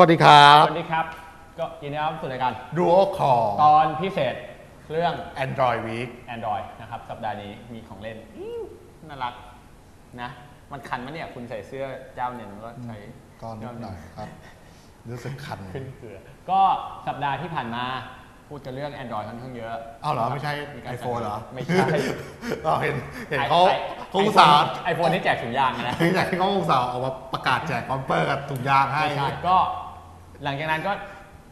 วัสดีครับ สวัสดีครับ ก็ยินดีต้อนรับสู่รายการ Duo Call ตอนพิเศษเรื่อง Android Week Android นะครับ สัปดาห์นี้มีของเล่นอื้อน่ารักนะ มันคันมั้ยเนี่ย คุณใส่เสื้อเจ้าหนึ่งก็ใช้ก็นิดหน่อยครับ รู้สึกคัน ขึ้นเกลือก็สัปดาห์ที่ผ่านมาพูดกันเรื่อง Android ค่อนข้างเยอะอ้าวเหรอ ไม่ใช่มีการ iPhone เหรอ ไม่ใช่อ๋อเห็นเห็นเขาไอเขาอุตส่าห์ไอโฟนที่แจกถุงยางนะเห็นอย่างที่เขาอุตส่าห์ออกมาประกาศแจกคอมเปอร์กับถุงยางให้ ไม่ใช่ก็ หลังจากนั้นก็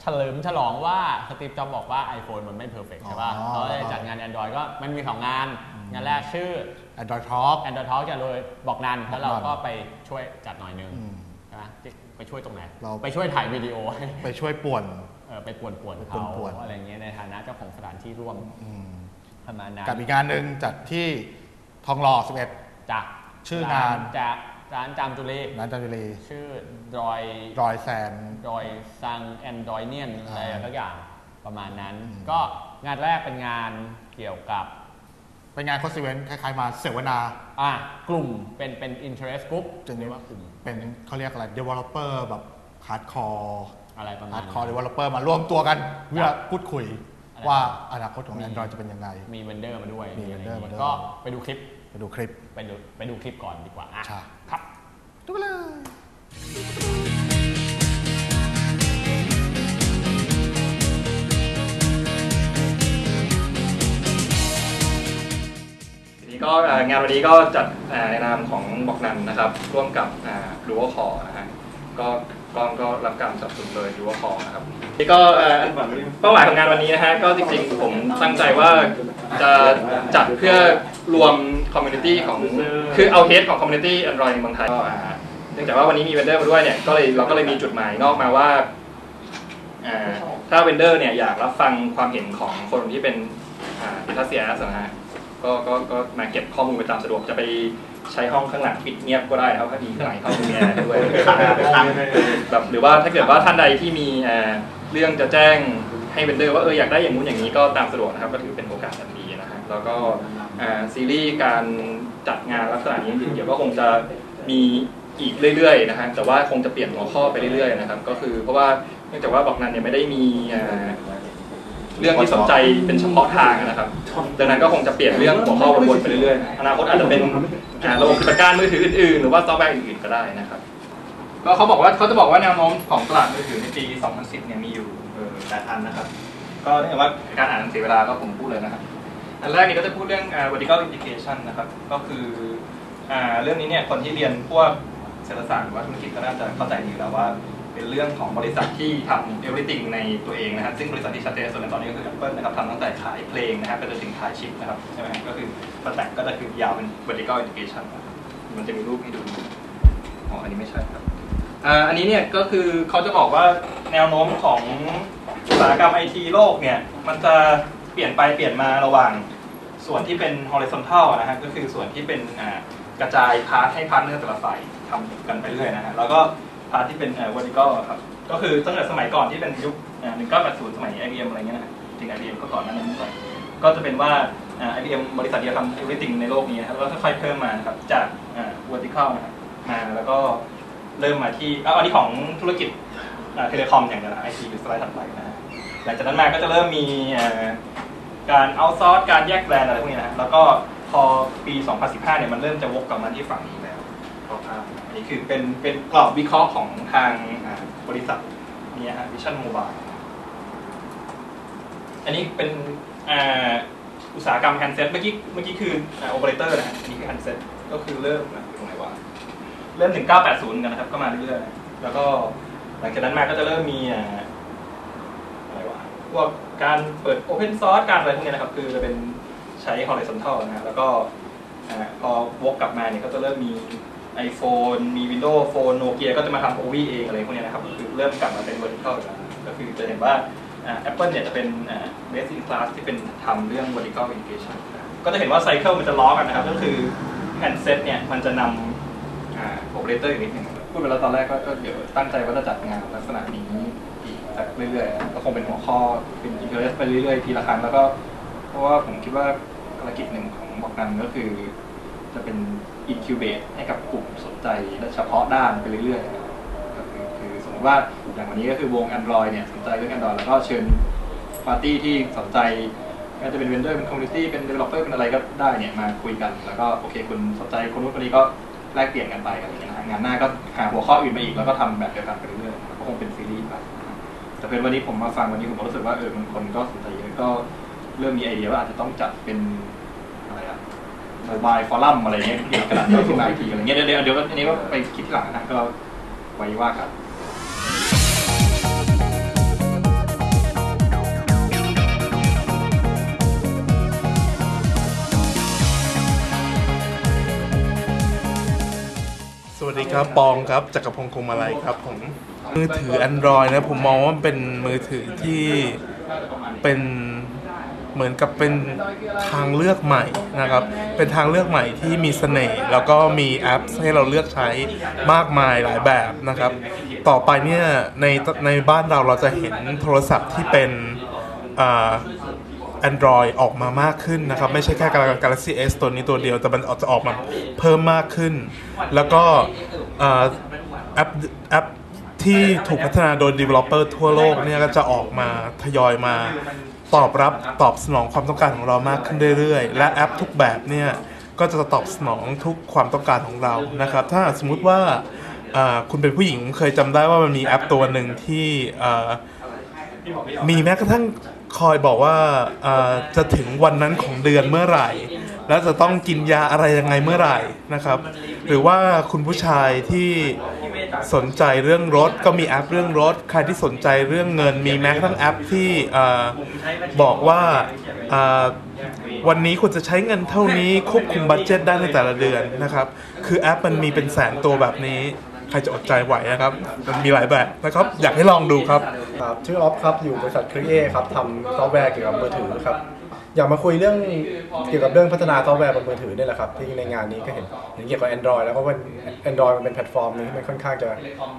เฉลิมฉลองว่าสตีฟจ็อบส์บอกว่า iPhone มันไม่เพอร์เฟกใช่ป่ะอ๋อ เขาเลยจัดงาน Android ก็มันมีสองงาน งานแรกชื่อ Android Talk Android Talk จะโดยบอกนันแล้วเราบอกนันก็ไปช่วยจัดหน่อยนึงอืม ใช่ไหมไปช่วยตรงไหนเรา ไปช่วยถ่ายวิดีโอให้ไปช่วยป่วน เออไปป่วนป่วนไปเขาป่วนๆ อะไรเงี้ยในฐานะเจ้าของสถานที่ร่วมอืมประมาณนั้นกับอีกงานหนึ่งจัดที่ทองหล่อจากชื่องานจาก ร้านจามจุลี11ร้านจันทบุรีชื่อดอยรอยแซนดอยซังแอนดอยเนียนอะไรอ่าสักอย่างประมาณนั้นอืมก็งานแรกเป็นงานเกี่ยวกับ เป็นงานโคสเวนคล้ายๆมาเสวนาอะกลุ่มเป็นเป็น interest group จะเรีเรียยกกว่าว่ากลุ่มเป็นเขาเรียกอะไร developer แบบ hardcore อะไรประมาณฮาร์ดนั้นคอร์ developer มาร่วมตัวกันเพื่อพูดคุยอะไรว่าอนาคตของมี Android จะเป็นยังไง มีเวนเดอร์มาด้วย มีอะไร vendor มาด้วยก็ไปดูคลิปไป ดูคลิป ไปดูไปดูคลิปก่อนดีกว่าอะใช่ ครับดูไปเลย ทีนี้ก็เอ่องานวันนี้ก็จัดเอ่อในนามของบอกนันนะครับ ร่วมกับดูวคอนะฮะก็กล้องก็รับการสนับสนุนโดยดูวคอนะครับนี่ก็เอ่อเป้าหมายของงานวันนี้นะฮะก็จริงๆผมตั้งใจว่า จะจัดเพื่อรวมคอมมูนิตี้ของคือเอาเฮดของคอมมูนิตี้แอนดรอยในเมืองไทยก็อ่าเนื่องจากว่าวันนี้มีเวนเดอร์มาด้วยเนี่ยก็เลยเราก็เลยมีจุดหมายนอกมาว่าอ่าถ้าเวนเดอร์เนี่ยอยากรับฟังความเห็นของคนที่เป็นดิทัสเซียสนะฮะก็ก็ก็มาเก็บข้อมูลไปตามสะดวกจะไปใช้ห้องข้างหลังปิดเงียบก็ได้นะครับถ้ามีข้างหลังเข้ามีแอร์ด้วยแบบหรือว่าถ้าเกิดว่าท่านใดที่มีอ่าเรื่องจะแจ้ง ให้เวนเดอร์ว่าเอออยากได้อย่างนู้นอย่างนี้ก็ตามสะดวกนะครับก็ถือเป็นโอกาสอันดีนะฮะแล้วก็ซีรีส์การจัดงานลักษณะนี้จริงๆเดี๋ยวก็คงจะมีอีกเรื่อยๆนะฮะแต่ว่าคงจะเปลี่ยนหัวข้อไปเรื่อยๆนะครับก็คือเพราะว่าเนื่องจากว่าบอกนันเนี่ยไม่ได้มีเรื่องที่สนใจเป็นเฉพาะทางนะครับ ดังนั้นก็คงจะเปลี่ยนเรื่องหัวข้อวนๆไปเรื่อยๆ อนาคตอาจจะเป็นระบบปฏิบัติการมือถืออื่นๆ หรือว่าซอฟต์แวร์อื่นๆ ก็ได้นะครับ ก็เขาบอกว่าเขาจะบอกว่าแนวโน้มของตลาดมือถือในปี 2010 เนี่ยมีอยู่ เออแปดอันนะครับ ก็เนื่องจากว่าการอ่านหนังสือเวลาก็ผมพูดเลยนะครับ อันแรกนี่ก็จะพูดเรื่อง vertical integration นะครับ ก็คืออเรื่องนี้เนี่ยคนที่เรียนพวกเศรษฐศาสตร์หรือว่าธุรกิจก็น่าจะเข้าใจดีอยู่แล้วว่าเป็นเรื่องของบริษัทที่ทำ everything ในตัวเองนะครับ ซึ่งบริษัทที่ชัดเจนสุดในตอนนี้ก็คือ Apple นะครับทำตั้งแต่ขายเพลงนะครับไปจนถึงขายชิปนะครับใช่ไหมก็คือสแต็กก็จะคือยาวเป็น vertical integration นะครับมันจะมีรูปให้ดูอ๋ออันนี้ไม่ใช่ครับอันนี้เนี่ยก็คือเขาจะบอกว่าแนวโน้มของ อุตสาหกรรมไอทีโลกเนี่ยมันจะเปลี่ยนไปเปลี่ยนมาระหว่างส่วนที่เป็น horizontal นะฮะก็คือส่วนที่เป็นกระจายพาร์ทให้พาร์ทเนอร์แต่ละฝ่ายทำกันไปเรื่อยนะฮะแล้วก็พาร์ทที่เป็น vertical ครับก็คือตั้งแต่สมัยก่อนที่เป็นยุคอ่า1980 สมัย IBM อะไรเงี้ยนะฮะจริง IBM ก็ก่อนหนั้นนั้นด้วยก็จะเป็นว่าอ่า IBM บริษัทเดียวทำ everything ในโลกนี้ครับแล้วค่อยๆเพิ่มมานะครับจาก vertical นะครับมาแล้วก็เริ่มมาที่อาอันนี้ของธุรกิจเทเลคอมอย่างเดียวนะ IT คือสไลด์ถัดไปนะฮะ หลังจากนั้นมาก็จะเริ่มมีอ่าการเอาซอร์สการแยกแบรนด์อะไรพวกนี้นะฮะแล้วก็พอปี 2015 เนี่ยมันเริ่มจะวกกลับมาที่ฝั่งนี้แล้วกรอบภาพอันนี้คือเป็นเป็นกรอบวิเคราะห์ของทางอ่าบริษัทนี้ฮะวิชั่นโมบายอันนี้เป็นอ่าอุตสาหกรรมแฮนด์เซ็ตเมื่อกี้เมื่อกี้คือโอเปอเรเตอร์นะฮะอันนี้คือแฮนด์เซ็ตก็คือเริ่มนะอยู่ตรงไหนวะเริ่ม 1980 กันนะครับ ก็มาเรื่อยๆแล้วก็หลังจากนั้นมาก็จะเริ่มมีอ่าอะไรวะ พวกการเปิด Open Source การอะไรพวกนี้นะครับ คือจะเป็นใช้ horizontal นะฮะแล้วก็พอวกกลับมาเนี่ยก็จะเริ่มมี iPhone มี Windows Phone Nokia ก็จะมาทำ OV เองอะไรพวกนี้นะครับคือเริ่มกลับมาเป็น vertical ก็คือจะเห็นว่าอ่า Apple เนี่ยจะเป็น best in class ที่เป็นทำเรื่อง vertical integration ก็จะเห็นว่าไซเคิลมันจะล้อกันนะครับ ก็คือ handset เนี่ยมันจะนำอ่าโอเปอเรเตอร์อีกนิดหนึ่งพูดไปแล้วตอนแรกก็เดี๋ยวตั้งใจว่าจะจัดงานลักษณะนี้ อีกเรื่อยๆก็คงเป็นหัวข้อเป็นอินเทอร์เนไปเรื่อยๆทีละครั้งแล้วก็ เพราะว่าผมคิดว่าภารกิจหนึ่งของบอกนันก็คือ จะเป็นอินคิวเบตให้กับกลุ่มสนใจและเฉพาะด้านไปเรื่อยๆก็คือคือสมมติว่าอย่างวันนี้ก็คือวง Android เนี่ยสนใจเรื่อง Android แล้วก็เชิญปาร์ตี้ที่สนใจก็จะเป็นเวนเดอร์เป็นคอมมูนิตี้เป็น developer เป็นอะไรก็ได้เนี่ยมาคุยกัน แล้วก็โอเคคุณสนใจคนนู้นคนนี้ก็แลกเปลี่ยนกันไปอะไรอย่างเงี้ยนะงานหน้าก็หาหัวข้ออื่นมาอีกแล้วก็ทำแบบเดียวกันไปเรื่อยๆก็คงเป็นซี แต่เป็นวันนี้ผมมาฟังวันนี้ผมก็รู้สึกว่าเออมันคนก็สนใจเยอะก็เริ่มมีไอเดียว่าอาจจะต้องจัดเป็นอะไรอะโมบายฟอรัมอะไรเงี้ยกี่กระดาษขึ้นมาอีกทีอะไรเงี้ยเดี๋ยวเดี๋ยวอันนี้ก็ไปคิดทีหลังนะก็ไว้ว่ากันสวัสดีครับปองครับจักรพงศ์คงมาลัยครับผม มือถือ Android นะผมมองว่ามันเป็นมือถือที่เป็นเหมือนกับเป็นทางเลือกใหม่นะครับ เป็นทางเลือกใหม่ที่มีเสน่ห์แล้วก็มีแอปให้เราเลือกใช้มากมายหลายแบบนะครับ ต่อไปเนี่ยในในบ้านเราเราจะเห็นโทรศัพท์ที่เป็นแอ่า Android ออกมามากขึ้นนะครับ ไม่ใช่แค่ Galaxy S ตัวนี้ตัวเดียว แต่มันจะออกมาเพิ่มมากขึ้น แล้วก็แอปแอป ที่ถูกพัฒนาโดย developer ทั่วโลกเนี่ยก็จะออกมาทยอยมาตอบรับตอบสนองความต้องการของเรามากขึ้นเรื่อยๆ และแอปทุกแบบเนี่ยก็จะตอบสนองทุกความต้องการของเรานะครับ ถ้าสมมุติว่าคุณเป็นผู้หญิงเคยจำได้ว่ามันมีแอปตัวหนึ่งที่มีแม้กระทั่งคอยบอกว่าจะถึงวันนั้นของเดือนเมื่อไหร่ แล้วจะต้องกินยาอะไรยังไงเมื่อไหร่นะครับ หรือว่าคุณผู้ชายที่ สนใจเรื่องรถก็มีแอปเรื่องรถ ใครที่สนใจเรื่องเงินมีแม้กระทั่งแอปที่เอ่อบอกว่าเอ่อวันนี้คุณจะใช้เงินเท่านี้ควบคุมบัตเจ็ตได้ในแต่ละเดือนนะครับ คือแอปมันมีเป็นแสนตัวแบบนี้ ใครจะอดใจไหวนะครับ มันมีหลายแบบนะครับ อยากให้ลองดูครับ ครับ ชื่อออฟครับ อยู่บริษัทครีเอครับทำซอฟต์แวร์เกี่ยวกับมือถือครับ อยากมาคุยเรื่องเกี่ยวกับเรื่องพัฒนาซอฟต์แวร์บนมือถือนี่แหละครับ ที่ในงานนี้ก็เห็นเห็นเกี่ยวกับ Android แล้วเพราะว่า Android มันเป็นแพลตฟอร์มหนึงที่มันค่อนข้างจะ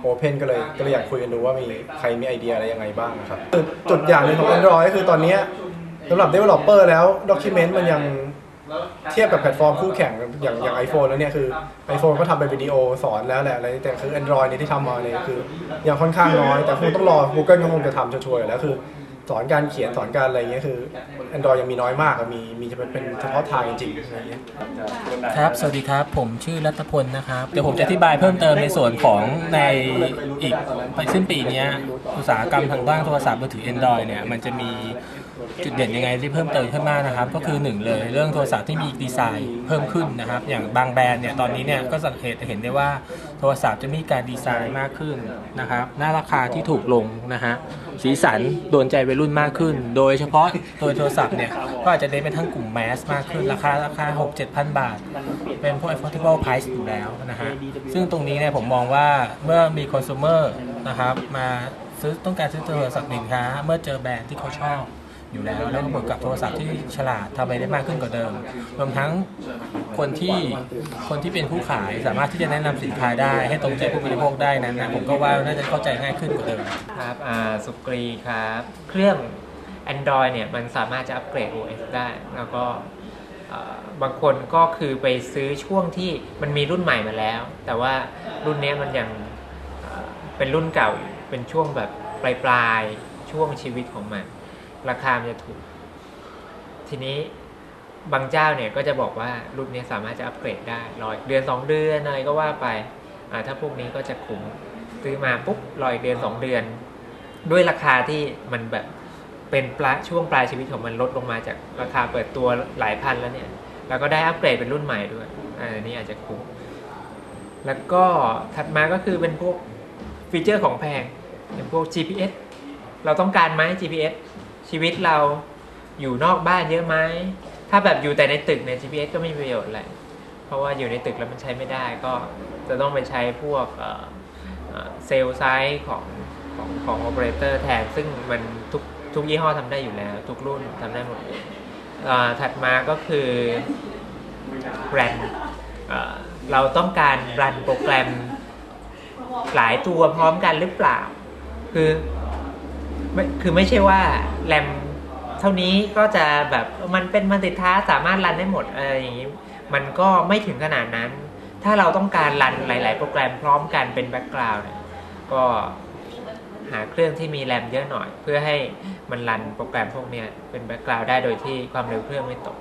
โอเพนก็เลยก็เลยอยากคุยกันดูว่ามีใครมีไอเดียอะไรยังไงบ้างครับคือจุดอย่างหนึ่งของ Android ก็คือตอนนี้สำหรับ Developer แล้ว Document มันยังเทียบกับแพลตฟอร์มคู่แข่งอย่างอย่าง iPhone แล้วเนี่ยคือ iPhone ก็ทำเป็นวิดีโอสอนแล้วแหละอะไรแต่คือ Android เนี่ยที่ทำมาเนี่ยคือยังค่อนข้างน้อย แต่คงต้องรอ Google ก็คงจะทำชัวร์ๆแล้วคือ สอนการเขียนสอนการอะไรเงี้ยคือ Android ยังมีน้อยมากอะมีมีจะเป็นเป็นเฉพาะทางจริงๆอะไรเงี้ยครับ สวัสดีครับ ผมชื่อรัตพลนะครับ เดี๋ยวผมจะอธิบายเพิ่มเติมในส่วนของในอีกไปสิ้นปีนี้อุตสาหกรรมทางด้านโทรศัพท์มือถือ Android เนี่ยมันจะมี จุดเด่นยังไงที่เพิ่มเติมขึ้นมากนะครับ ก็คือหนึ่งเลยเรื่องโทรศัพท์ที่มีดีไซน์เพิ่มขึ้นนะครับ อย่างบางแบรนด์เนี่ยตอนนี้เนี่ยก็สังเกตเห็นได้ว่าโทรศัพท์จะมีการดีไซน์มากขึ้นนะครับหน้าราคาที่ถูกลงนะฮะสีสันโดนใจวัยรุ่นมากขึ้น โดยเฉพาะตัวโทรศัพท์เนี่ยก็อาจจะได้เป็นทั้งกลุ่มแมสมากขึ้น ราคาราคา 6 7 0 0 0 บาท เป็นพวก affordable price อยู่แล้วนะฮะซึ่งตรงนี้เนี่ยผมมองว่าเมื่อมี consumer นะครับมาซื้อต้องการซื้อโทรศัพท์สินค้า เมื่อเจอแบรนด์ที่เขาชอบ อยู่แล้ว แล้วก็บวกกับโทรศัพท์ที่ฉลาดทำอะไรได้มากขึ้นกว่าเดิม รวมทั้งคนที่คนที่เป็นผู้ขายสามารถที่จะแนะนำสินค้าได้ให้ตรงใจผู้บริโภคได้นั้นนะผมก็ว่าน่าจะเข้าใจง่ายขึ้นกว่าเดิม ครับอ่าสุกรีครับ เครื่อง Android เนี่ยมันสามารถจะอัปเกรด OS ได้ แล้วก็อ่าบางคนก็คือไปซื้อช่วงที่มันมีรุ่นใหม่มาแล้ว แต่ว่ารุ่นเนี้ยมันยังอ่าเป็นรุ่นเก่าอยู่เป็นช่วงแบบปลายปลายๆช่วงชีวิตของมัน ราคามันจะถูก ทีนี้บางเจ้าเนี่ยก็จะบอกว่ารุ่นนี้สามารถจะอัปเกรดได้รออีกเดือนสองเดือนอะไรก็ว่าไปอ่าถ้าพวกนี้ก็จะคุ้มซื้อมาปุ๊บรออีกเดือนสองเดือน ด้วยราคาที่มันแบบเป็นปลาช่วงปลายชีวิตของมันลดลงมาจากราคาเปิดตัวหลายพันแล้วเนี่ยแล้วก็ได้อัปเกรดเป็นรุ่นใหม่ด้วยอันนี้อาจจะคุ้มแล้วก็ถัดมาก็คือเป็นพวกฟีเจอร์ของแพงอย่างพวก GPS เราต้องการไหม GPS ชีวิตเราอยู่นอกบ้านเยอะไหมถ้าแบบอยู่แต่ในตึกเนี่ย GPS ก็ไม่มีประโยชน์อะไรเพราะว่าอยู่ในตึกแล้วมันใช้ไม่ได้ก็จะต้องไปใช้พวกเซลล์ไซส์ของของของโอเปอเรเตอร์แทนซึ่งมันทุกทุกยี่ห้อทำได้อยู่แล้ว ทุกรุ่นทำได้หมดเลยถัดมาก็คือแบรนด์เอ่อเราต้องการรันโปรแกรมหลายตัวพร้อมกันหรือเปล่า คือ ไม่คือไม่ใช่ว่าแรมเท่านี้ก็จะแบบมันเป็นมันติดท้าสามารถรันได้หมดอะไรอย่างนี้ มันก็ไม่ถึงขนาดนั้น ถ้าเราต้องการรันหลาย ๆ โปรแกรมพร้อมกันเป็นแบ็กกราวด์เนี่ยก็หาเครื่องที่มีแรมเยอะหน่อย เพื่อให้มันรันโปรแกรมพวกเนี้ยเป็นแบ็กกราวด์ได้โดยที่ความเร็วเครื่องไม่ตก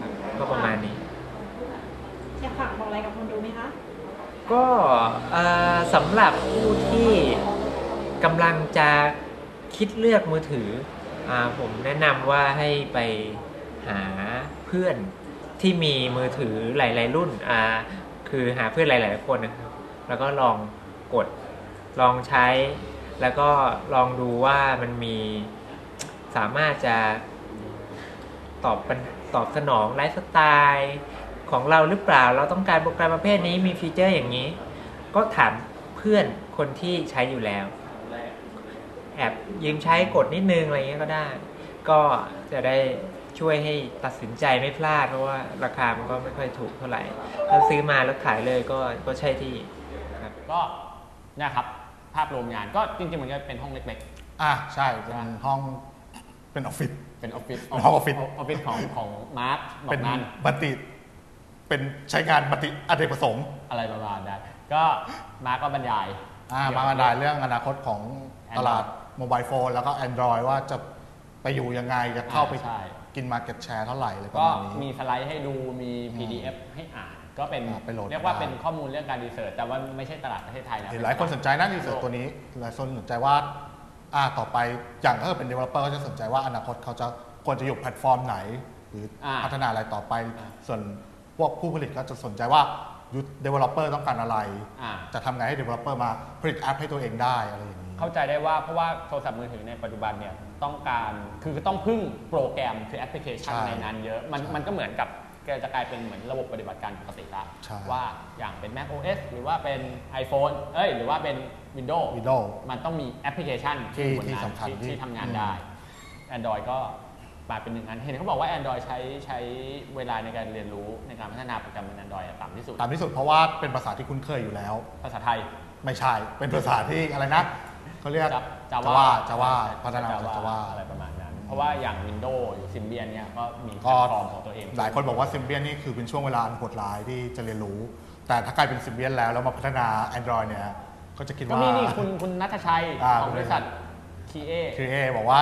ครับก็ประมาณนี้อยากฝากบอกอะไรกับคนดูไหมคะ ก็เอ่อสำหรับผู้ที่ กำลังจะคิดเลือกมือถืออผมแนะนำว่าให้ไปหาเพื่อนที่มีมือถือหลาย ๆ รุ่นคือหาเพื่อนหลาย ๆ คนนะครับแล้วก็ลองกดลองใช้ แล้วก็ลองดูว่ามันมีสามารถจะตอบตอบสนองไลฟ์สไตล์ของเราหรือเปล่า เราต้องการโปรแกรมประเภทนี้มีฟีเจอร์อย่างนี้ ก็ถามเพื่อนคนที่ใช้อยู่แล้ว แอบยืมใช้กดนิดนึงอะไรเงี้ยก็ได้ ก็จะได้ช่วยให้ตัดสินใจไม่พลาด เพราะว่าราคามันก็ไม่ค่อยถูกเท่าไหร่ถ้าซื้อมาแล้วขายเลยก็ก็ใช่ที่ครับก็เนะครับภาพรวมงานก็จริงๆมันก็เป็นห้องเล็กอะใช่เป็นห้องเป็นออฟฟิศ ๆ เป็นออฟฟิศเป็นห้องออฟฟิศ ออฟฟิศของของมาร์คบอเป็นกนั้นบัติเป็นใช้งานบัติอเนกประสงค์อะไรประมาณนั้นก็มาร์คก็บรรยายอ่ามาบรรยายเรื่องอนาคตของตลาด โมบายโฟนแล้วก็ Android ว่าจะไปอยู่ยังไง จะเข้าไปอ่ใช่ กินมาเก็ตแชร์เท่าไหร่อะไรประก็มาณนี้ มีสไลด์ให้ดูมี PDF ให้อ่าน ก็เป็นอ่าไปโหลดเรียกว่าได้ เป็นข้อมูลเรื่องการดีเซิร์ชแต่ว่าไม่ใช่ตลาดประเทศไทยนะเห็นหลายคนสนใจนะรีเสิร์ชตัวนี้หลายคนสนใจว่าอ่าต่อไปอย่างถ้าเกิดเป็น developer ก็จะสนใจว่าอนาคตเขาจะควรจะอยู่แพลตฟอร์มไหน หรืออาพัฒนาอะไรต่อไป ส่วนพวกผู้ผลิตก็จะสนใจว่า developer ต้องการอะไร อ่า จะทำไงให้ developer มาผลิตแอปให้ตัวเองได้อะไรอย่างนี้ เข้าใจได้ว่าเพราะว่าโทรศัพท์มือถือในปัจจุบันเนี่ยต้องการคือต้องพึ่งโปรแกรมคือแอปพลิเคชันใช่ในนั้นเยอะ มันใช่มันก็เหมือนกับจะกลายเป็นเหมือนระบบปฏิบัติการปกติละใช่ ว่าอย่างเป็น Mac OS หรือว่าเป็น iPhone เอ้ยหรือว่าเป็น Windows Windows มันต้องมีแอปพลิเคชันที่บนที่นั้นสำคัญที่ที่ที่ทำงานอืมได้ Android ก็มาเป็นหนึ่งอัน เห็นเขาบอกว่า Android ใช้ใช้เวลาในการเรียนรู้ในการพัฒนาโปรแกรมบน Android อะต่ำที่สุด ตามที่สุดเพราะว่าเป็นภาษาที่คุ้นเคยอยู่แล้ว ภาษาไทย ไม่ใช่ เป็นภาษาที่อะไรนะ เขาเรียกจาจาวว่าจาว่าพัฒนาจากจาว่าอะไรประมาณนั้น เพราะว่าอย่าง Windows หรือ Symbian เนี่ยก็มีแพลก็ตฟอร์มของตัวเอง หลายคนบอกว่าซิมเบียนนี่คือเป็นช่วงเวลาอันโหดร้ายที่จะเรียนรู้ แต่ถ้ากลายเป็นซิมเบียนแล้วแล้วมาพัฒนา Android เนี่ยก็จะคิดก็ว่ามีนี่คุณคุณนัทชัยอ่าของบริษัท KA คือเอบอกว่า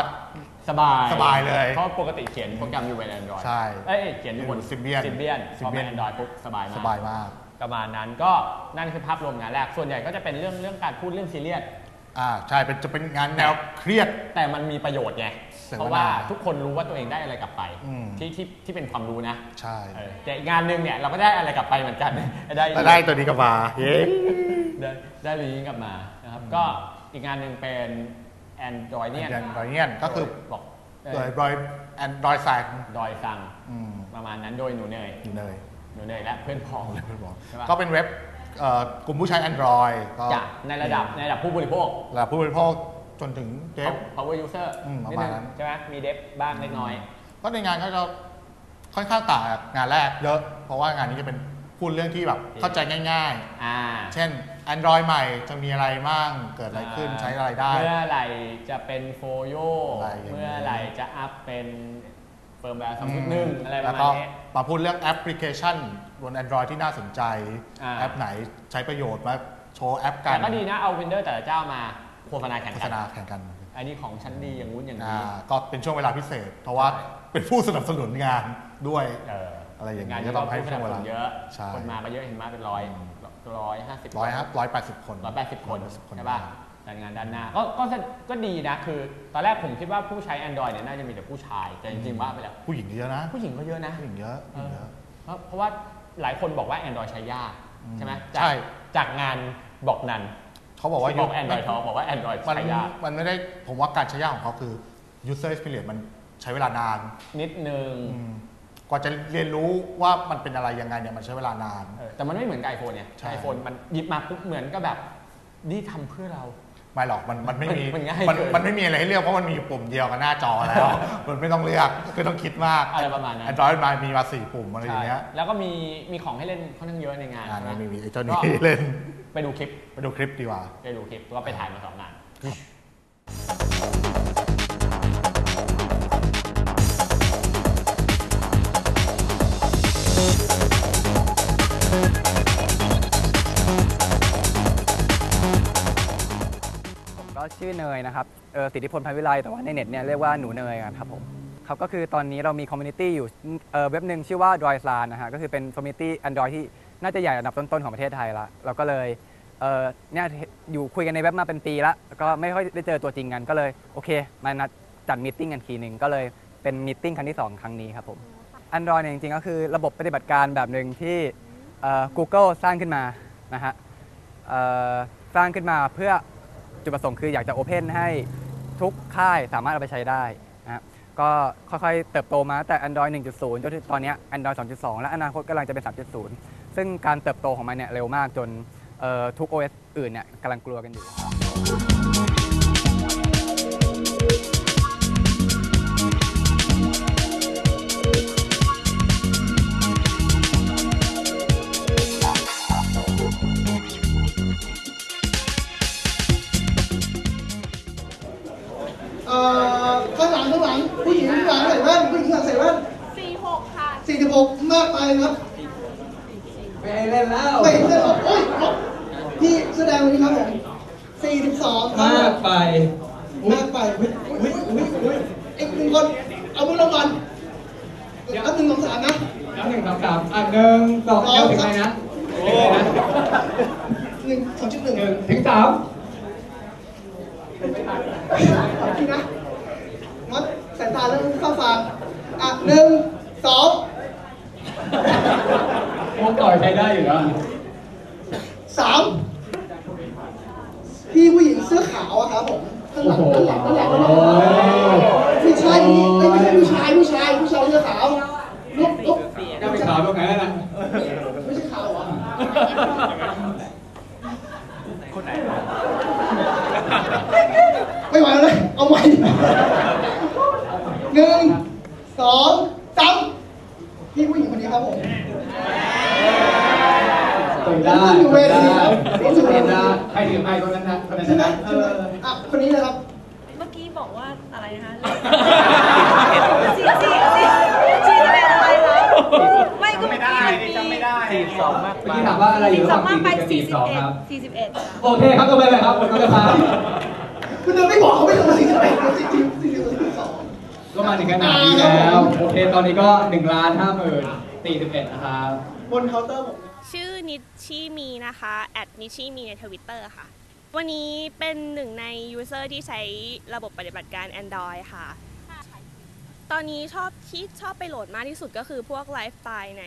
สบายสบายเลยเพราะปกติเขียนโปรแกรมอยู่บน Android ใช่เอ้ยเขียนอยู่บน Symbian Symbian พอ Symbian มา Android ปุ๊บสบายมากสบายมากประมาณนั้นก็นั่นคือภาพรวมงานแรก ส่วนใหญ่ก็จะเป็นเรื่องเรื่องการพูดเรื่องซีเรียส อ่าใช่เป็นจะเป็นงานแนวเครียด แต่มันมีประโยชน์ไง เสวนาเพราะว่าทุกคนรู้ว่าตัวเองได้อะไรกลับไป อืม ที่ที่ที่เป็นความรู้นะใช่เออแต่อีกงานหนึ่งเนี่ยเราก็ได้อะไรกลับไปเหมือนกัน ได้แล้วได้ตัวนี้กลับมาเย้ได้ได้ลิงก์กลับมานะครับ ก็อีกงานหนึ่งเป็น Android เนี่ย Android เนี่ยก็คือบอกโดยโดย Android แซงดอยสั่งอืมประมาณนั้นโดยหนูเนยอยู่เลยหนูเนยและเพื่อนพ้องเพื่อนบอกใช่ปะก็เป็นเว็บ เอ่อกลุ่มผู้ใช้ Android ก็ จะในระดับในระดับผู้บริโภค ระดับผู้บริโภคจนถึงเดฟ power user อืมนิดประมานึณงนั้น ใช่ไหมมีเดฟบ้างเล็กน้อย ก็ในงานก็จะค่อนข้างต่างจากงานแรกเยอะ เพราะว่างานนี้จะเป็นพูดเรื่องที่แบบเข้าใจง่าย อ่าๆ เช่น Android ใหม่จะมีอะไรบ้างเกิดอะไรขึ้นใช้อะไรได้ เมื่อไหร่จะเป็นโฟโยอะไรอย่างเงี้ยเมื่อไหร่จะอัพเป็นเฟิร์มแวร์สองจุดหอืนึ่งมอะไรปแล้ระวมาก็ณนี้ มาพูดเรื่องแอปพลิเคชัน บน Android ที่น่าสนใจ อ่า แอปไหนใช้ประโยชน์มาโชว์แอปกัแต่นก็ดีนะเอาวินเดอร์แต่ละเจ้ามาโฆษณาแข่งโฆกัษนณาแข่งกันอันนี้ของชั้นดีอย่างงู้นอย่างอ่านี้ก็เป็นช่วงเวลาพิเศษ เพราะว่าเป็นผู้สนับสนุนงานด้วย เอออะไรอย่างนี้งานก็นี้ต้ก็องให้ผู้สช่นัวบงสเวนุลานเยอะใช่ คนมาก็เยอะเห็นมาเป็นร้อยร้อยห้าสิบ ร้อยครับร้อยแปดสิบคนร้อยแปดสิบคน180คนใช่ป่ะแต่งานด้านหน้าก็ก็ก็ดีนะ คือตอนแรกผมคิดว่าผู้ใช้ Android เนี่ยน่าจะมีแต่ผู้ชาย แต่จริงๆว่าไปแล้ว ผู้หญิงเยอะนะผู้หญิงก็เยอะนะ ผู้หญิงเยอะผู้หญิงเยอะ เพราะเพราะว่าหลายคนบอกว่า Android ใช้ยากอืมใช่ไหมใช่จากจากงานบอกนันเขาบอกว่าที่บอก Android เขาบอกว่า Android มันใช้ยากมันไม่ได้ผมว่าการใช้ยากของเขาคือ user experience มันใช้เวลานานนิดนึงอืมกว่าจะเรียนรู้ว่ามันเป็นอะไรยังไงเนี่ยมันใช้เวลานาน เออแต่มันไม่เหมือนกับไอโฟนเนี่ยใช่ ไอโฟนมันหยิบมาปุ๊บเหมือนก็แบบนี่ทำเพื่อเรา ไม่หรอกมันมันไม่มีมันง่ายมันเกินมันไม่มีอะไรให้เลือกเพราะมันมีปุ่มเดียวกับหน้าจอแล้ว มันไม่ต้องเลือกไม่ต้องคิดมากอะไรประมาณนั้น Android มามีมาสี่ปุ่มอะไรอย่างเงี้ยใช่แล้วก็มีมีของให้เล่นค่อนข้างเยอะในงานอ่าใช่ไหมนี่มีไอ้เจ้านี้ก็ เล่นไปดูคลิปไปดูคลิปดีกว่า ไปดูคลิปก็ไปถ่ายมาสองงาน ชื่อเนยนะครับเออสิทธิพลพันวิไลแต่ว่าในเน็ตเนี่ยเรียกว่าหนูเนยกันครับผมครับก็คือตอนนี้เรามีคอมมูนิตี้อยู่เอ่อเว็บหนึ่งชื่อว่า d r o i s l a n นะฮะก็คือเป็นคอมมูนิตี้ Android ที่น่าจะใหญ่อันดับต้นๆ ของประเทศไทยละเราก็เลยเออเนี่ยอยู่คุยกันในเว็บมาเป็นปีละแล้วก็ไม่ค่อยได้เจอตัวจริงกันก็เลยโอเคมานัดจัดมีติ้งกันทีหนึ่งก็เลยเป็นมีติ้งครั้งที่สองครั้งนี้ครับผม Android เนี่ยจริงๆ ก็คือระบบปฏิบัติการแบบหนึ่งที่เอ่อ Google สร้างขึ้นมานะฮะเอ่อสร้างขึ้นมาเพื่อ จุดประสงค์คืออยากจะโอเพนให้ทุกค่ายสามารถเอาไปใช้ได้นะก็ค่อยๆ เติบโตมาตั้งแต่ Android 1.0 จนถึงตอนนี้ Android 2.2 และอนาคตกำลังจะเป็น 3.0 ซึ่งการเติบโตของมันเนี่ยเร็วมากจนเอ่อทุก OS อื่นเนี่ยกำลังกลัวกันอยู่ โอ้ต่อยใช้ได้อยู่แล้วสามพี่ผู้หญิงเสื้อขาวอะครับผมข้างหลังข้างหลังข้างหลังข้างหลังไม่ใช่เอ้ยไม่ใช่ผู้ชายผู้ชายผู้ชายเสื้อขาวลุกลุกก็ไปขาวตรงไหนแล้วนะไม่ใช่ขาวเหรอไม่ไหวแล้วเลยเอาใหม่หนึ่งสองสามพี่ผู้หญิงคนนี้ครับผม ตรง ได้อยู่เวทีตรงได้ใครถือไม้คนนั้นนะคนนั้นใช่ไหมนะเอใช่ไหมออะคนนี้นะครับ เมื่อกี้บอกว่าอะไรนะคะสี่สี่สี่สี่สิบเอ็ดอะไรคะไม่ก็ไม่ได้จำไม่ได้สี่สองมากเมื่อกี้ถามว่าอะไรอยู่สี่ระสหอว่างงมากสี่ไปสิบกับสี่สี่สิสบองเอ็ดครับสี่สิบเอ็ดค่ะโอเคครับก็ไปเลยครับก็จะพาคุณเดินไม่บอกเขาไม่ลงมาสี่สิบเอ็ดสี่สิบสี่สิบสองก็มาถึงขนาดนี้แล้ว โอเคตอนนี้ก็หนึ่งล้านห้าหมื่นสี่สิบเอ็ดนะครับบนเคาน์เตอร์ผมชื่อ นิชชี่มีนะคะแอดนิชชี่มีในทวิตเตอร์ค่ะ วันนี้เป็นหนึ่งในยูเซอร์ที่ใช้ระบบปฏิบัติการ Android ค่ะ ตอนนี้ชอบที่ชอบไปโหลดมากที่สุดก็คือพวกไลฟ์สไตล์ใน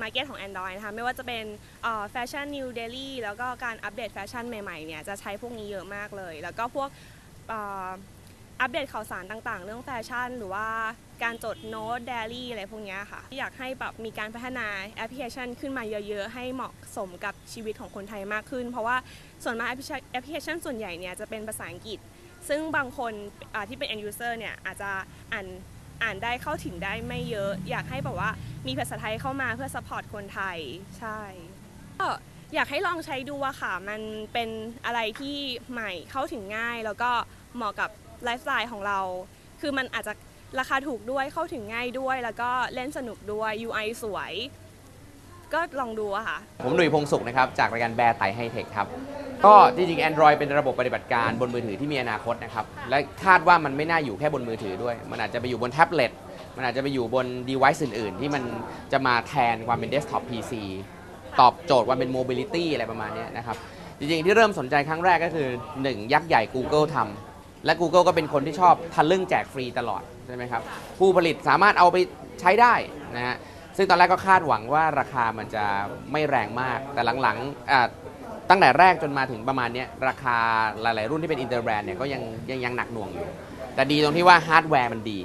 Market ของ Android นะคะ ไม่ว่าจะเป็นแฟชั่น New Daily แล้วก็การอัปเดตแฟชั่นใหม่ๆเนี่ยจะใช้พวกนี้เยอะมากเลย แล้วก็พวก อัปเดตข่าวสารต่างๆ เรื่องแฟชั่น หรือว่าการจดโน้ตเดลี่อะไรพวกนี้ค่ะ อยากให้แบบมีการพัฒนาแอปพลิเคชันขึ้นมาเยอะๆ ให้เหมาะสมกับชีวิตของคนไทยมากขึ้น เพราะว่าส่วนมากแอปพลิเคชันแอปพลิเคชันส่วนใหญ่เนี่ยจะเป็นภาษาอังกฤษ ซึ่งบางคนที่เป็น end user เนี่ยอาจจะอ่านอ่านได้เข้าถึงได้ไม่เยอะ อยากให้แบบว่ามีภาษาไทยเข้ามาเพื่อ support คนไทยใช่ก็อยากให้ลองใช้ดูอะค่ะ มันเป็นอะไรที่ใหม่เข้าถึงง่ายแล้วก็เหมาะกับ ไลฟ์สไตล์ของเรา คือมันอาจจะราคาถูกด้วยเข้าถึงง่ายด้วย แล้วก็เล่นสนุกด้วย UI สวย ก็ลองดูอะค่ะ ผมหนุ่ยพงศุขนะครับ จากรายการแบร์ไตไฮเทคครับ ก็จริงๆ Android เป็นระบบปฏิบัติการบนมือถือที่มีอนาคตนะครับ และคาดว่ามันไม่น่าอยู่แค่บนมือถือด้วย มันอาจจะไปอยู่บนแท็บเล็ต มันอาจจะไปอยู่บน device อื่นๆ ที่มันจะมาแทนความเป็นเดสก์ท็อป PC ตอบโจทย์ความเป็น mobility อะไรประมาณนี้นะครับ จริงๆ ที่เริ่มสนใจครั้งแรกก็คือ 1 ยักษ์ใหญ่ Google ทำ และ Google ก็เป็นคนที่ชอบทะลึ่งแจกฟรีตลอดใช่ไหมครับผู้ผลิตสามารถเอาไปใช้ได้นะฮะซึ่งตอนแรกก็คาดหวังว่าราคามันจะไม่แรงมาก แต่หลังๆตั้งแต่แรกจนมาถึงประมาณนี้ราคาหลาย ๆ รุ่นที่เป็นอินเตอร์แบรนด์เนี่ยก็ยังยังยังหนักหน่วงอยู่ แต่ดีตรงที่ว่าฮาร์ดแวร์มันดี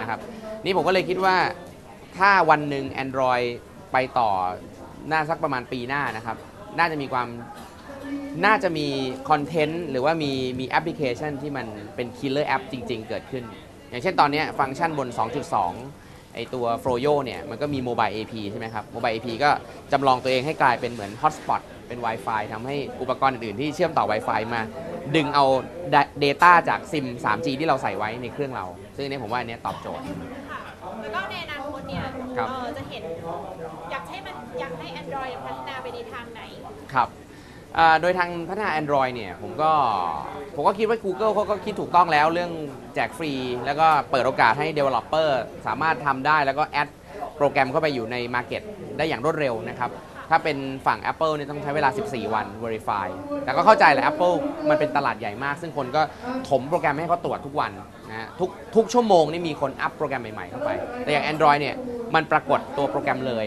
นะครับนี่ผมก็เลยคิดว่าถ้าวันหนึ่ง Android ไปต่อหน่าสักประมาณปีหน้านะครับ น่าจะมีความ น่าจะมีคอนเทนต์หรือว่ามีมีแอปพลิเคชันที่มันเป็นคิลเลอร์แอปจริง ๆ เกิดขึ้น อย่างเช่นตอนเนี้ยฟังก์ชันบน 2.2 ไอตัว f r o y o เนี่ยมันก็มี Mobile AP ใช่ไหมครับ Mobile AP ก็จำลองตัวเองให้กลายเป็นเหมือน Hotspot เป็น Wi-Fi ทำให้อุปกรณ์อื่น ๆ ที่เชื่อมต่อ Wi-Fi มา ดึงเอา Data จากซิม 3G ที่เราใส่ไว้ในเครื่องเรา ซึ่งอันนี้ผมว่าอันเนี้ยตอบโจทย์แล้วก็ในอนาคตเนี่ยครับ เออจะเห็นอยากให้มันอยากให้ Android พัฒนาไปในทางไหน ครับ อ่าโดยทางพัฒนา Android เนี่ยผมก็ผมก็คิดว่า Google เขาก็คิดถูกต้องแล้วเรื่องแจกฟรี แล้วก็เปิดโอกาสให้ Developer สามารถทำได้แล้วก็แอดโปรแกรมเข้าไปอยู่ใน Market ได้อย่างรวดเร็วนะครับ ถ้าเป็นฝั่ง Apple เนี่ยต้องใช้เวลา 14 วัน Verify แต่ก็เข้าใจแหละ Apple มันเป็นตลาดใหญ่มาก ซึ่งคนก็ถมโปรแกรมให้เขาตรวจทุกวันนะฮะทุกทุกชั่วโมงนี่มีคนอัพโปรแกรมใหม่ๆเข้าไป แต่อย่าง Android เนี่ยมันปรากฏตัวโปรแกรมเลย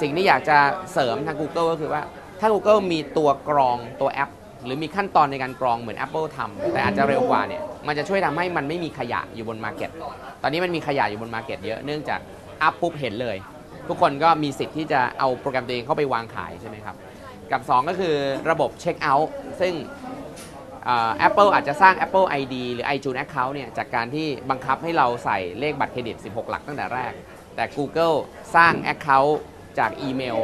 สิ่งที่อยากจะเสริมทาง Google ก็คือว่า ถ้า Google มีตัวกรองตัวแอป หรือมีขั้นตอนในการกรองเหมือน Apple ทำแต่อาจจะเร็วกว่าเนี่ยมันจะช่วยทำให้มันไม่มีขยะอยู่บนมาร์เก็ตตอนนี้มันมีขยะอยู่บนมาร์เก็ตเยอะเนื่องจากอัพปุ๊บเห็นเลย ทุกคนก็มีสิทธิ์ที่จะเอาโปรแกรมตัวเองเข้าไปวางขายใช่ไหมครับกับ 2 ก็คือระบบเช็คเอาท์ซึ่งแอปเปิลอาจจะสร้าง Apple ID หรือ iTunes Account เนี่ยจากการที่บังคับให้เราใส่เลขบัตรเครดิต 16 หลักตั้งแต่แรก แต่ Google สร้าง Account จากอีเมล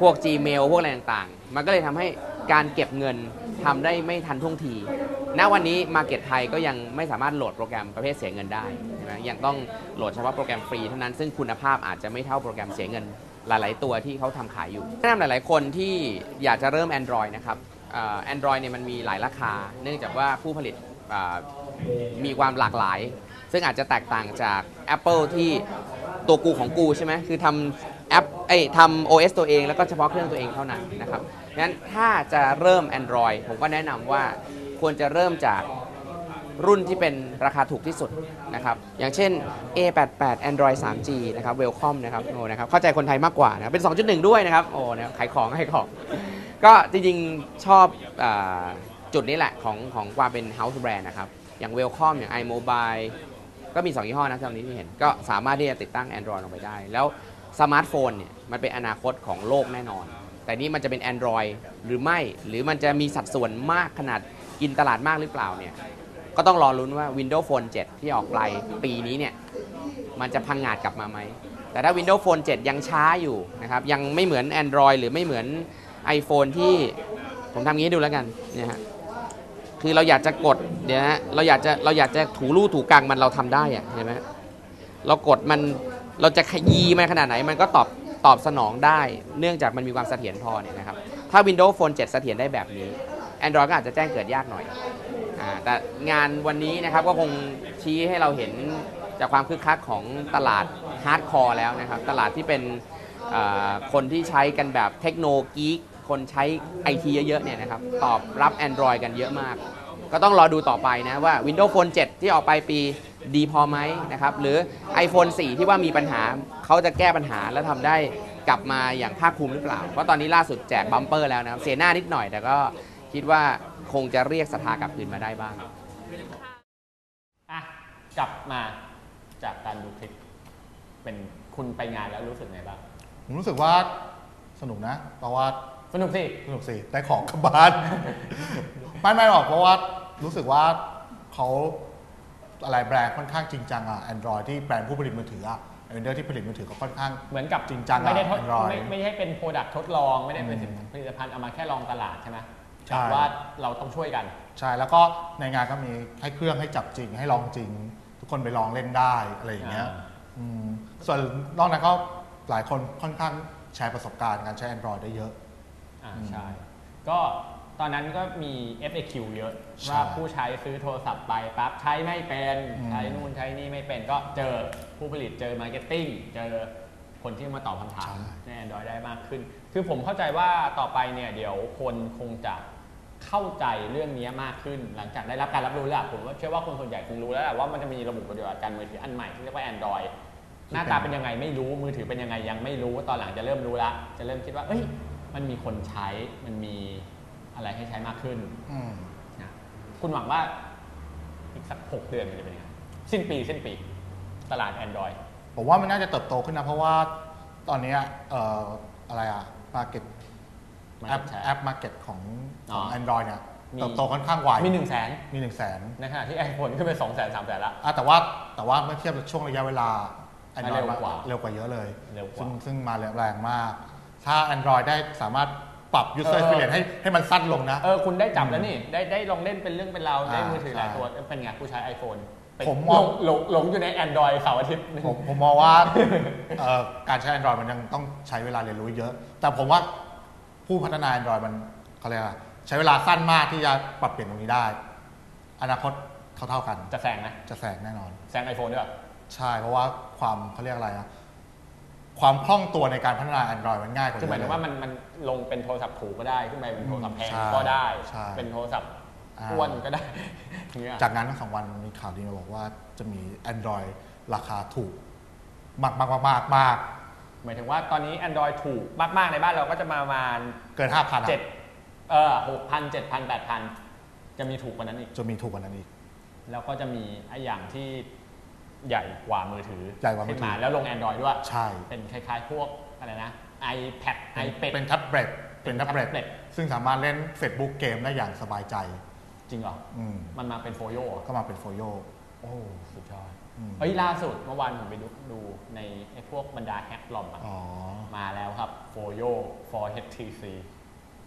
พวก Gmail พวกอะไรต่างๆ มันก็เลยทำให้การเก็บเงินทำได้ไม่ทันท่วงที ณ วันนี้ Market ไทยก็ยังไม่สามารถโหลดโปรแกรมประเภทเสียเงินได้ใช่ไหมยังต้องโหลดเฉพาะโปรแกรมฟรีเท่านั้น ซึ่งคุณภาพอาจจะไม่เท่าโปรแกรมเสียเงินหลาย ๆ ตัวที่เขาทำขายอยู่แนะนำหลาย ๆ คนที่อยากจะเริ่ม Android นะครับแอนดรอยเนี่ยมันมีหลายราคา เนื่องจากว่าผู้ผลิตมีความหลากหลาย ซึ่งอาจจะแตกต่างจาก Apple ที่ตัวกูของกูใช่ไหมคือทำ แอปเอ้ยทำ OS ตัวเองแล้วก็เฉพาะเครื่องตัวเองเท่านั้นนะครับงั้นถ้าจะเริ่ม Android ผมก็แนะนำว่าควรจะเริ่มจากรุ่นที่เป็นราคาถูกที่สุดนะครับ อย่างเช่น A88 Android 3G นะครับ Welcome นะครับโอ้นะครับ เข้าใจคนไทยมากกว่านะเป็น 2.1 ด้วยนะครับ โอ้นะขายของขายของ ก็จริงๆ ชอบอจุดนี้แหละของของความเป็น House Brand นะครับ อย่าง Welcome อย่าง iMobile ก็มี 2 ยี่ห้อนะตอนนี้ที่เห็น ก็สามารถที่จะติดตั้ง Android ลงไปได้ แล้ว สมาร์ทโฟนเนี่ยมันเป็นอนาคตของโลกแน่นอน แต่นี่มันจะเป็น Android หรือไม่ หรือมันจะมีสัดส่วนมากขนาดกินตลาดมากหรือเปล่าเนี่ยก็ต้องรอลุ้นว่า Windows Phone 7 ที่ออกปลายปีนี้เนี่ยมันจะพังงาดกลับมาไหม แต่ถ้า Windows Phone 7 ยังช้าอยู่นะครับยังไม่เหมือน Android หรือไม่เหมือน iPhone ที่ผมทำงี้ให้ดูแล้วกันเนี่ยฮะคือเราอยากจะกดเดี๋ยวนะเราอยากจะเราอยากจะถูรูถูกลางมันเราทำได้อะเห็นไหมเรากดมัน เราจะขยี้มันขนาดไหนมันก็ตอบตอบสนองได้ เนื่องจากมันมีความเสถียรพอเนี่ยนะครับ ถ้า Windows Phone 7 เสถียรได้แบบนี้ Android ก็อาจจะแจ้งเกิดยากหน่อยอแต่งานวันนี้นะครับก็คงชี้ให้เราเห็นจากความคึกคักของตลาดฮาร์ดคอร์แล้วนะครับ ตลาดที่เป็นคนที่ใช้กันแบบเทคโนกีคนใช้ไอทีเยอะๆเนี่ยนะครับตอบรับ Android กันเยอะมาก ก็ต้องรอดูต่อไปนะว่า Windows Phone 7 ที่ออกไปปี ดีพอไหมนะครับหรือ iPhone 4 ที่ว่ามีปัญหาเขาจะแก้ปัญหาแล้วทำได้กลับมาอย่างภาคภูมิหรือเปล่า เพราะตอนนี้ล่าสุดแจกบัมเปอร์แล้วนะครับเสียหน้านิดหน่อย แต่ก็คิดว่าคงจะเรียกศรัทธากลับคืนมาได้บ้าง อะกลับมาจากการดูคลิป เป็นคุณไปงานแล้วรู้สึกไงบ้าง ผมรู้สึกว่าสนุกนะ เพราะว่าสนุกสิ สนุกสิได้ของกลับบ้าน ไม่ไม่หรอกเพราะว่ารู้สึกว่าเขา อะไรแบรนด์ค่อนข้างจริงจังอะ Android ที่แบรนด์ผู้ผลิตมือถืออะเวนเดอร์ที่ผลิตมือถือก็ค่อนข้างเหมือนกับจริงจังอะไม่ได้ทด Android ไม่ไม่ใช่เป็นโปรดักทดลอง ไม่ได้เป็นอืมผลิตภัณฑ์เอามาแค่ลองตลาดใช่ไหมใช่แต่ว่าเราต้องช่วยกัน ใช่แล้วก็ในงานก็มีให้เครื่องให้จับจริง ให้ลองจริง ทุกคนไปลองเล่นได้อะไรอย่างเงี้ยอ่าอืมส่วนนอกนั้นก็หลายคนค่อนข้างแชร์ประสบการณ์การใช้ Android ได้เยอะอ่าอืมใช่ ก็ ตอนนั้นก็มี FAQ เยอะใช่ว่าผู้ใช้ซื้อโทรศัพท์ไปปั๊บใช้ไม่เป็นอืมใช้นู่นใช้นี่ไม่เป็นก็เจอผู้ผลิตเจอมาร์เก็ตติ้งเจอคนที่มาตอบคำถามใน Android ได้มากขึ้น คือผมเข้าใจว่าต่อไปเนี่ยเดี๋ยวคนคงจะเข้าใจเรื่องนี้มากขึ้น หลังจากได้รับการรับรู้แล้วผมว่าเชื่อว่าคนส่วนใหญ่คงรู้แล้วแหละว่ามันจะมีระบบปฏิบัติการมือถืออันใหม่ที่เรียกว่า Android หน้าตาเป็นยังไงไม่รู้มือถือเป็นยังไงยังไม่รู้ตอนหลังจะเริ่มรู้ละจะเริ่มคิดว่าเอ้ยมันมีคนใช้มันมี อะไรให้ใช้มากขึ้นอืมนะคุณหวังว่าอีกสักหกเดือนมันจะเป็นยังไงสิ้นปีสิ้นปี ตลาด Android ผมว่ามันน่าจะเติบโตขึ้นนะ เพราะว่าตอนเนี้ยเอ่ออะไรอะมาเก็ต แอป Market share แอปมาเก็ตของขอ๋องอ Android เนี่ยมี เติบโตค่อนข้างไวมีหนึ่งแสนมีหนึ่งแสนในขณะที่ iPhone ขึ้นไปสองแสนสามแสนละ อะแต่ว่าแต่ว่าเมื่อเทียบกับช่วงระยะเวลา Android เร็วกว่าเร็วกว่าเยอะเลย เร็วกว่า ซึ่งซึ่งมาแรงมาก ถ้า Android ได้สามารถ ปรับ user เออ experience ให้ให้มันสั้นลงนะ เออคุณได้จับแล้วนี่ได้ได้ลองเล่นเป็นเรื่องเป็นราวได้อ่ามือถือหลายใช่ตัวเป็นไงผู้ใช้ iPhone เป็นผมมองหลงหลงหลงอยู่ใน Android เสาร์อาทิตย์ ผมผมมองว่าเอ่อการใช้ Android มันยังต้องใช้เวลาเรียนรู้เยอะ แต่ผมว่าผู้พัฒนา Android มันเขาเรียกอะไรใช้เวลาสั้นมากที่จะปรับเปลี่ยนตรงนี้ได้ อนาคตเท่าๆกันจะแซงไหมจะแซงแน่นอน แซงไอโฟนด้วยเหรอ ใช่ เพราะว่าความเขาเรียกอะไรนะ ความคล่องตัวในการพัฒนา Android มันง่ายกว่าคือหมายถึงว่าเะมันมันลงเป็นโทรศัพท์ถูกก็ได้ ขึ้นไปเป็นโทรศัพท์แพงใช่ก็ได้ ใช่ เป็นโทรศัพท์อ่าอ้วนก็ได้อย่างเงี้ยจากนั้นทั้งสองวันมีข่าวดีมาบอกว่าจะมี Android ราคาถูก มากมากมากมากมากหมายถึงว่าตอนนี้ Android ถูกมาก ๆ ในบ้านเราก็จะมาประมาณเกิน5,000เจ็ดเออหกพันเจ็ดพันแปดพันจะมีถูกกว่านั้นอีก จะมีถูกกว่านั้นอีก แล้วก็จะมีไอ้อย่างที่ ใหญ่กว่ามือถือใหญ่กว่ามือถือ ขึ้นมาแล้วลง Android ด้วย ใช่ เป็นคล้ายๆพวกอะไรนะ iPad เป็น iPad เป็นแท็บเล็ตเป็นแท็บเล็ตแท็บเล็ตซึ่งสามารถเล่น Facebook เกมได้อย่างสบายใจ จริงเหรออืมมันมาเป็นโฟโยก็มาเป็นโฟโยโอ้สุดยอดอืม เฮ้ยล่าสุดเมื่อวานผมไปดูดูในไอ้พวกบรรดาแฮกลอมอะอ๋อ มาแล้วครับโฟโย for HTC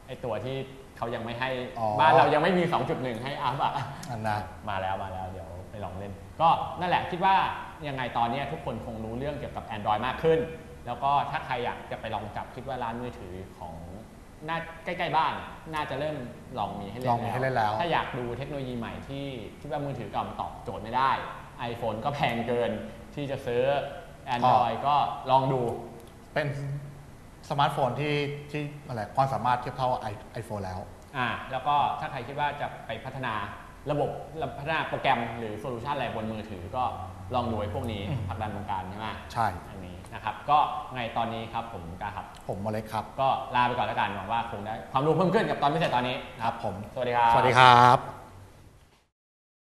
ไอ้ตัวที่เขายังไม่ให้อ๋อ บ้านเรายังไม่มี 2.1 ให้อัพอะ อันนั้นมาแล้วมาแล้วเดี๋ยว ไปลองเล่น ก็นั่นแหละคิดว่ายังไงตอนเนี้ยทุกคนคงรู้เรื่องเกี่ยวกับ Android มากขึ้น แล้วก็ถ้าใครอยากจะไปลองจับคิดว่าร้านมือถือของน่าใกล้ๆบ้าน น่าจะเริ่มลองมีให้เล่นลองมีให้เล่นแล้ว ถ้าอยากดูเทคโนโลยีใหม่ที่คิดว่ามือถือเก่ามันตอบโจทย์ไม่ได้ iPhone ก็แพงเกินที่จะซื้อ Android ก็ลองดู เป็นสมาร์ทโฟนที่ที่อะไรความสามารถเทียบเท่าไอโฟนแล้ว อ่าแล้วก็ถ้าใครคิดว่าจะไปพัฒนา ระบบพัฒนาโปรแกรมหรือโซลูชันอะไรบนมือถือก็ลองดูไอ้พวกนี้อืมผลักดันวงการใช่ไหมใช่ อันนี้นะครับก็ไงตอนนี้ครับผมกาครับ ผมมาเล็กครับ ก็ลาไปก่อนแล้วกันหวังว่าคงได้ความรู้เพิ่มขึ้นกับตอนพิเศษตอนนี้ครับผม สวัสดีครับ สวัสดีครับ